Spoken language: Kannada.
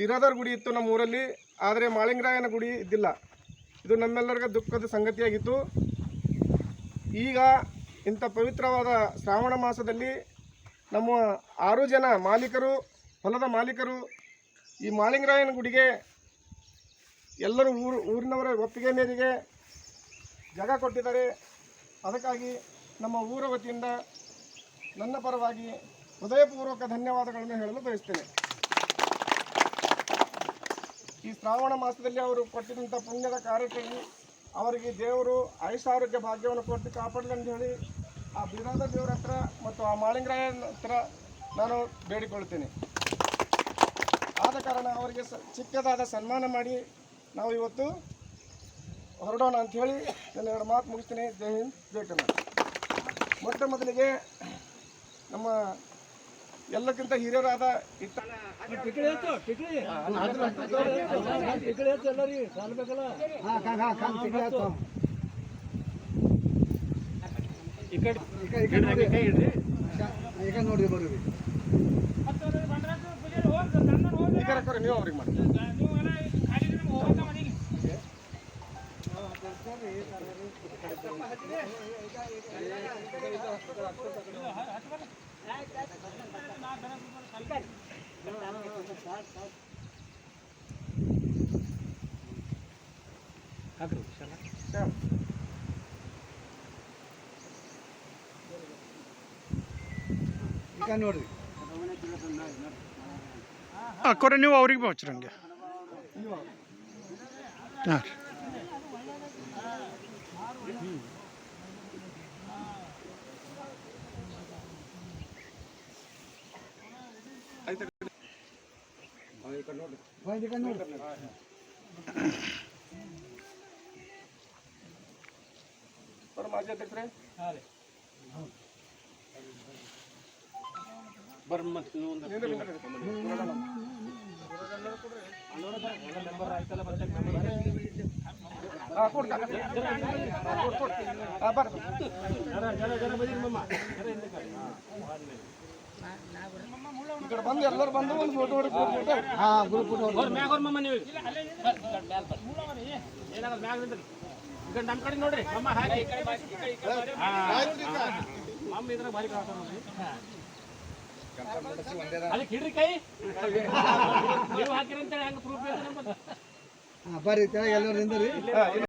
ಬಿರಾದರ್ ಗುಡಿ ಇತ್ತು ನಮ್ಮ ಊರಲ್ಲಿ, ಆದರೆ ಮಾಳಿಂಗರಾಯನ ಗುಡಿ ಇದ್ದಿಲ್ಲ. ಇದು ನಮ್ಮೆಲ್ಲರಿಗೂ ದುಃಖದ ಸಂಗತಿಯಾಗಿತ್ತು. ಈಗ ಇಂಥ ಪವಿತ್ರವಾದ ಶ್ರಾವಣ ಮಾಸದಲ್ಲಿ ನಮ್ಮ ಆರು ಜನ ಮಾಲೀಕರು, ಹೊಲದ ಮಾಲೀಕರು ಈ ಮಾಳಿಂಗರಾಯನ ಗುಡಿಗೆ ಎಲ್ಲರೂ ಊರು, ಊರಿನವರ ಒಪ್ಪಿಗೆ ಮೇರೆಗೆ ಜಾಗ ಕೊಟ್ಟಿದ್ದಾರೆ. ಅದಕ್ಕಾಗಿ ನಮ್ಮ ಊರ ವತಿಯಿಂದ ನನ್ನ ಪರವಾಗಿ ಹೃದಯಪೂರ್ವಕ ಧನ್ಯವಾದಗಳನ್ನು ಹೇಳಲು ಬಯಸ್ತೇನೆ. ಈ ಶ್ರಾವಣ ಮಾಸದಲ್ಲಿ ಅವರು ಕೊಟ್ಟಿದ್ದಂಥ ಪುಣ್ಯದ ಕಾರ್ಯಕ್ರಮ, ಅವರಿಗೆ ದೇವರು ಆಯುಷಾರೋಗ್ಯ ಭಾಗ್ಯವನ್ನು ಕೊಟ್ಟು ಕಾಪಾಡಲಿ ಅಂತ ಹೇಳಿ ಆ ಬಿರಾದ ದೇವರ ಹತ್ರ ಮತ್ತು ಆ ಮಾಳಿಂಗರಾಯನ ಹತ್ರ ನಾನು ಬೇಡಿಕೊಳ್ಳುತ್ತೇನೆ. ಆದ ಕಾರಣ ಅವರಿಗೆ ಚಿಕ್ಕದಾದ ಸನ್ಮಾನ ಮಾಡಿ ನಾವು ಇವತ್ತು ಹೊರಡೋಣ ಅಂತ ಹೇಳಿ ನನ್ನ ಎರಡು ಮಾತು ಮುಗಿಸ್ತೀನಿ. ಜೈ ಹಿಂದ್, ಜೈ ಕನ್ನಡ. ಮೊಟ್ಟ ಮೊದಲಿಗೆ ನಮ್ಮ ಎಲ್ಲಕ್ಕಿಂತ ಹಿರಿಯರಾದ ನೋಡ್ರಿ ಬರ್ರಿ ನೀವು ಅವ್ರಿಗೆ ಮಾಡಿ ಈಗ ನೋಡ್ರಿ ಅಕ್ಕೋರೆ ನೀವು ಅವ್ರಿಗೆ ಹಚ್ಚಿರಿ ಹಂಗೆ ಹಾಂ ರೀ ಹೋಗಿ ಈಗ ನೋಡ್ರಿ ಅವ್ರ ಮಾಜಿ ಅಧ್ಯಕ್ಷರೇ ನಿಂದ್ರಿ, ನಿಂದ್ರಿ. ಹಾ, ಕೊಡು ಕಾಕ. ಹಾ, ಕೊಡು, ಕೊಡು. ಹಾ, ಬರ್ರಿ. ಈ ಕಡೆ ಬಂದು ಎಲ್ಲರೂ ಬಂದು ಒಂದು ಫೋಟೋ ಹೊಡಿ ಫೋಟೋ ಹಾ ಗ್ರೂಪ್ ಫೋಟೋ ನಮ್ಮ ಕಡೆ ನೋಡ್ರಿ. ಮಮ್ಮ ಹಾಕಿ ಮಮ್ಮ ಇದ್ರ ಬಾರಿ ಅದಕ್ಕೆ ಹಿಡ್ರಿ ಕೈ. ನೀವು ಹಾಕಿರಂತೇಳಿ ಹಂಗ ಪ್ರೂಫ್ ಹಾ ಬರ್ರಿ ಕೆಳಗೆ ಎಲ್ಲರೂ ನಿಂದ್ರಿ. ಹಾ,